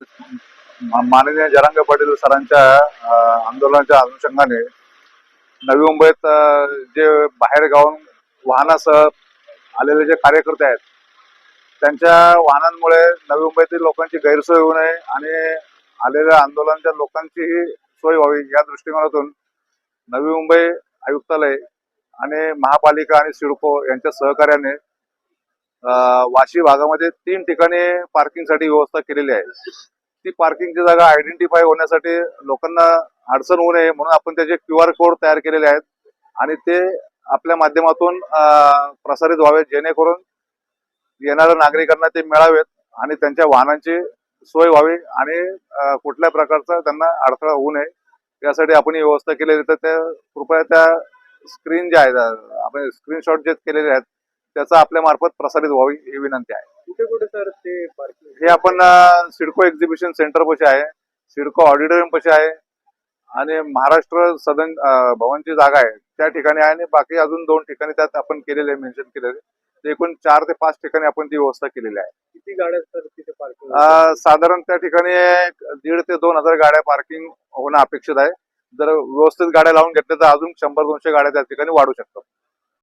माननीय जरांग पाटील सरांच्या आंदोलनाच्या अनुषंगाने नवी मुंबईत जे बाहेर गावून वाहनासह आलेले जे कार्यकर्ते आहेत त्यांच्या वाहनांमुळे नवी मुंबईतील लोकांची गैरसोय होऊ नये आणि आलेल्या आंदोलनाच्या लोकांचीही सोय व्हावी या दृष्टिकोनातून नवी मुंबई आयुक्तालय आणि महापालिका आणि सिडको यांच्या सहकार्याने वाशी भागामध्ये तीन ठिकाणी पार्किंगसाठी व्यवस्था केलेली आहे. ती पार्किंगची जागा आयडेंटिफाय होण्यासाठी लोकांना अडचण होऊ नये म्हणून आपण त्याचे क्यू आर कोड तयार केलेले आहेत. आणि ते आपल्या माध्यमातून प्रसारित व्हावे जेणेकरून येणाऱ्या नागरिकांना ते मिळावेत आणि त्यांच्या वाहनांची सोय व्हावी आणि कुठल्या प्रकारचा त्यांना अडथळा होऊ नये. यासाठी आपण ही व्यवस्था केलेली तर त्या कृपया त्या स्क्रीन ज्या आहेत आपण स्क्रीनशॉट जे केलेले आहेत त्याचा आपल्या मार्फत प्रसारित व्हावी ही विनंती आहे. कुठे कुठे सर ते पार्किंग हे आपण सिडको एक्झिबिशन सेंटर पाशी आहे सिडको ऑडिटोरियम पाशी आहे आणि महाराष्ट्र सदन भवनची जागा आहे त्या ठिकाणी आहे आणि बाकी अजून दोन ठिकाणी त्यात आपण केलेले मेन्शन केलेले एकूण चार ते पाच ठिकाणी आपण ती व्यवस्था केलेली आहे. किती गाड्या सर तिथे पार्किंग साधारण त्या ठिकाणी दीड ते दोन हजार गाड्या पार्किंग होणं अपेक्षित आहे. जर व्यवस्थित गाड्या लावून घेतल्या तर अजून शंभर दोनशे गाड्या त्या ठिकाणी वाढू शकतात.